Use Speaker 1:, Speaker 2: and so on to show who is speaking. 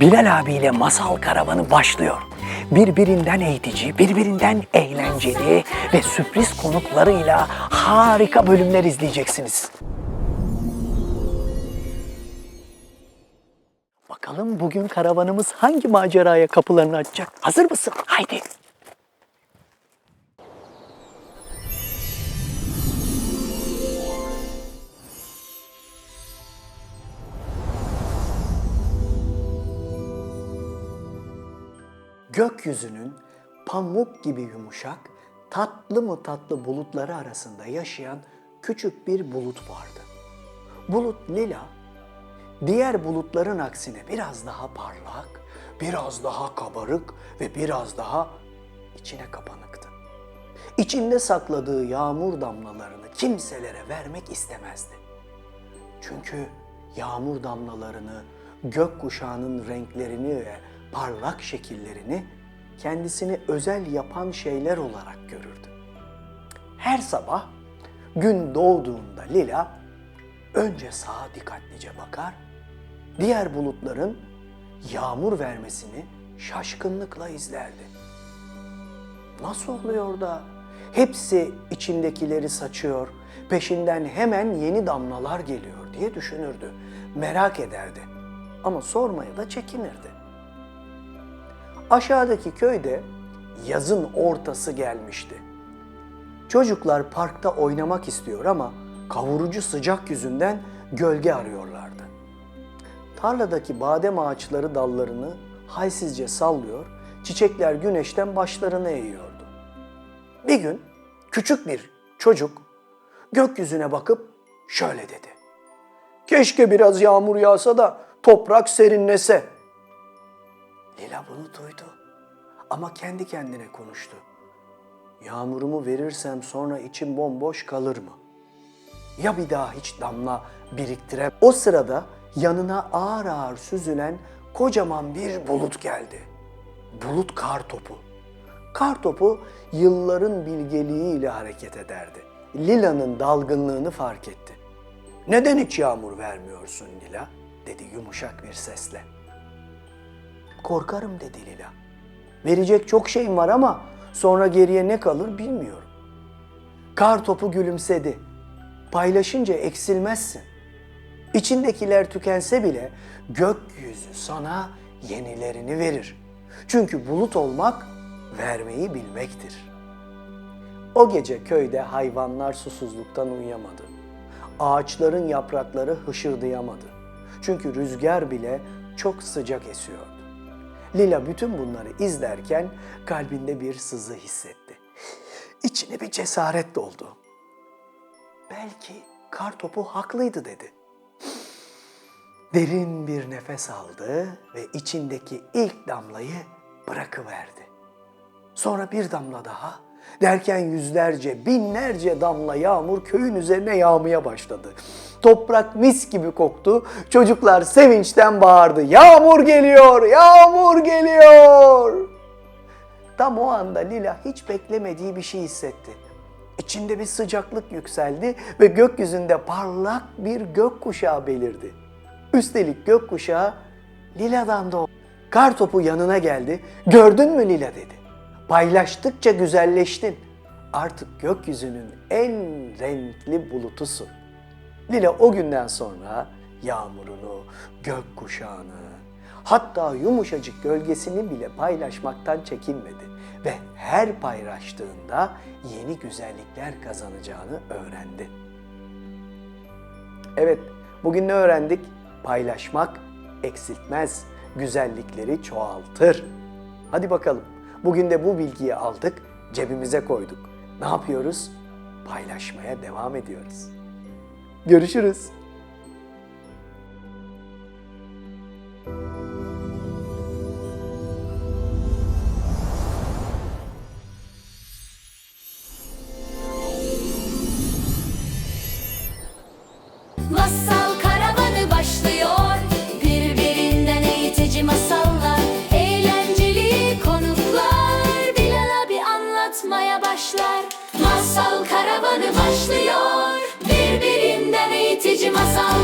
Speaker 1: Bilal abiyle masal karavanı başlıyor. Birbirinden eğitici, birbirinden eğlenceli ve sürpriz konuklarıyla harika bölümler izleyeceksiniz. Bakalım bugün karavanımız hangi maceraya kapılarını açacak? Hazır mısın? Haydi. Gökyüzünün pamuk gibi yumuşak, tatlı mı tatlı bulutları arasında yaşayan küçük bir bulut vardı. Bulut lila, diğer bulutların aksine biraz daha parlak, biraz daha kabarık ve biraz daha içine kapanıktı. İçinde sakladığı yağmur damlalarını kimselere vermek istemezdi. Çünkü yağmur damlalarını, gökkuşağının renklerini ve parlak şekillerini kendisini özel yapan şeyler olarak görürdü. Her sabah gün doğduğunda Lila önce sağa dikkatlice bakar, diğer bulutların yağmur vermesini şaşkınlıkla izlerdi. Nasıl oluyor da hepsi içindekileri saçıyor, peşinden hemen yeni damlalar geliyor diye düşünürdü. Merak ederdi ama sormaya da çekinirdi. Aşağıdaki köyde yazın ortası gelmişti. Çocuklar parkta oynamak istiyor ama kavurucu sıcak yüzünden gölge arıyorlardı. Tarladaki badem ağaçları dallarını halsizce sallıyor, çiçekler güneşten başlarını eğiyordu. Bir gün küçük bir çocuk gökyüzüne bakıp şöyle dedi. Keşke biraz yağmur yağsa da toprak serinlese. Lila bunu duydu ama kendi kendine konuştu. Yağmurumu verirsem sonra içim bomboş kalır mı? Ya bir daha hiç damla biriktirem? O sırada yanına ağır ağır süzülen kocaman bir bulut geldi. Bulut kar topu. Kar topu yılların bilgeliğiyle hareket ederdi. Lila'nın dalgınlığını fark etti. Neden hiç yağmur vermiyorsun Lila? dedi yumuşak bir sesle. Korkarım dedi Lila. Verecek çok şeyim var ama sonra geriye ne kalır bilmiyorum. Kar topu gülümsedi. Paylaşınca eksilmezsin. İçindekiler tükense bile gökyüzü sana yenilerini verir. Çünkü bulut olmak vermeyi bilmektir. O gece köyde hayvanlar susuzluktan uyuyamadı. Ağaçların yaprakları hışırdayamadı. Çünkü rüzgar bile çok sıcak esiyordu. Lila bütün bunları izlerken kalbinde bir sızı hissetti. İçine bir cesaret doldu. Belki kar topu haklıydı dedi. Derin bir nefes aldı ve içindeki ilk damlayı bırakıverdi. Sonra bir damla daha derken yüzlerce, binlerce damla yağmur köyün üzerine yağmaya başladı. Toprak mis gibi koktu. Çocuklar sevinçten bağırdı. Yağmur geliyor, yağmur geliyor. Tam o anda Lila hiç beklemediği bir şey hissetti. İçinde bir sıcaklık yükseldi ve gökyüzünde parlak bir gökkuşağı belirdi. Üstelik gökkuşağı Lila'dan doğdu. Kar topu yanına geldi. Gördün mü Lila dedi. Paylaştıkça güzelleştin. Artık gökyüzünün en renkli bulutusun. Lila o günden sonra yağmurunu, gökkuşağını, hatta yumuşacık gölgesini bile paylaşmaktan çekinmedi ve her paylaştığında yeni güzellikler kazanacağını öğrendi. Evet, bugün ne öğrendik? Paylaşmak eksiltmez, güzellikleri çoğaltır. Hadi bakalım. Bugün de bu bilgiyi aldık, cebimize koyduk. Ne yapıyoruz? Paylaşmaya devam ediyoruz. Görüşürüz. masal karavanı başlıyor. Birbirinden eğitici masal.